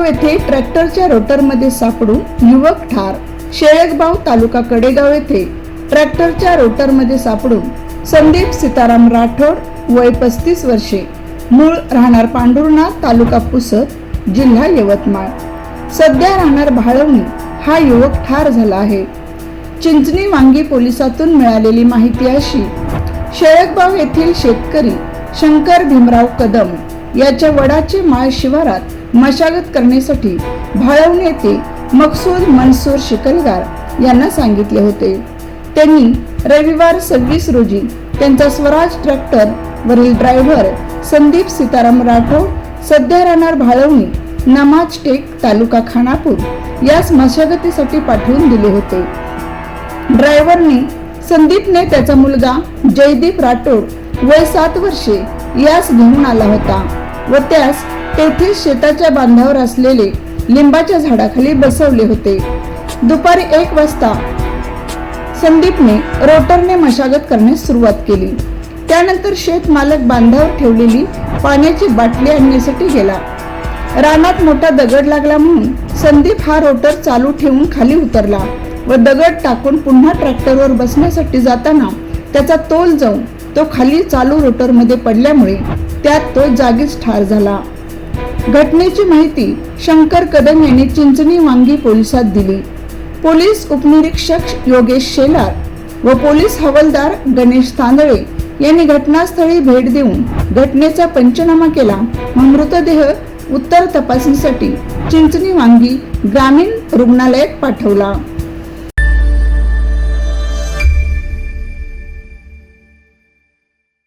कडेगाव येथे ट्रॅक्टरच्या रोटरमध्ये सापडून युवक ठार. शेळकबाव तालुका कडेगाव येथे ट्रॅक्टरच्या रोटरमध्ये सापडून संदीप सीताराम राठोड वय पस्तीस वर्षे मूळ राहणार पांढुर्णा तालुका पुसद जिल्हा यवतमाळ. सध्या राहणार भाळवणी हा युवक ठार झाला आहे. चिंचणी वांगी पोलिसातून मिळालेली माहिती अशी शेळकबाव येथील शेतकरी शंकर भीमराव कदम याच्या वडाचे माळ शिवारात मशागत करण्यासाठी भाळवून येथे मकसूद मनसूर शिकलगार यांना सांगितले होते. त्यांनी रविवार सव्वीस रोजी त्यांचा स्वराज ट्रॅक्टर वरील ड्रायव्हर संदीप सीताराम राठोड सध्या राहणार भाळवणी नमाज टेक तालुका खानापूर यास मशागतीसाठी पाठवून दिले होते. ड्रायव्हरने संदीपने त्याचा मुलगा जयदीप राठोड वय सात वर्षे यास घेऊन आला होता. व त्यास तेथे शेताच्या बांधावर असलेले लिंबाच्या झाडाखाली बसवले होते. दुपारी एक वाजता संदीपने रोटरने मशागत करण्यास सुरुवात केली. त्यानंतर शेत मालक बांधावर ठेवलेली पाण्याची बाटली आणण्यासाठी गेला. रानात मोठा दगड लागला म्हणून संदीप हा रोटर चालू ठेवून खाली उतरला व दगड टाकून पुन्हा ट्रॅक्टरवर बसण्यासाठी जाताना त्याचा तोल जाऊन तो खाली चालू रोटरमध्ये पडल्यामुळे त्यात तो जागीच ठार झाला. घटनेची माहिती शंकर कदम यांनी चिंचणी वांगी पोलिसात दिली. पोलीस उपनिरीक्षक योगेश शेलार व पोलीस हवालदार गणेश तांदळे यांनी घटनास्थळी भेट देऊन घटनेचा पंचनामा केला. व मृतदेह उत्तर तपासणीसाठी चिंचणी वांगी ग्रामीण रुग्णालयात पाठवला.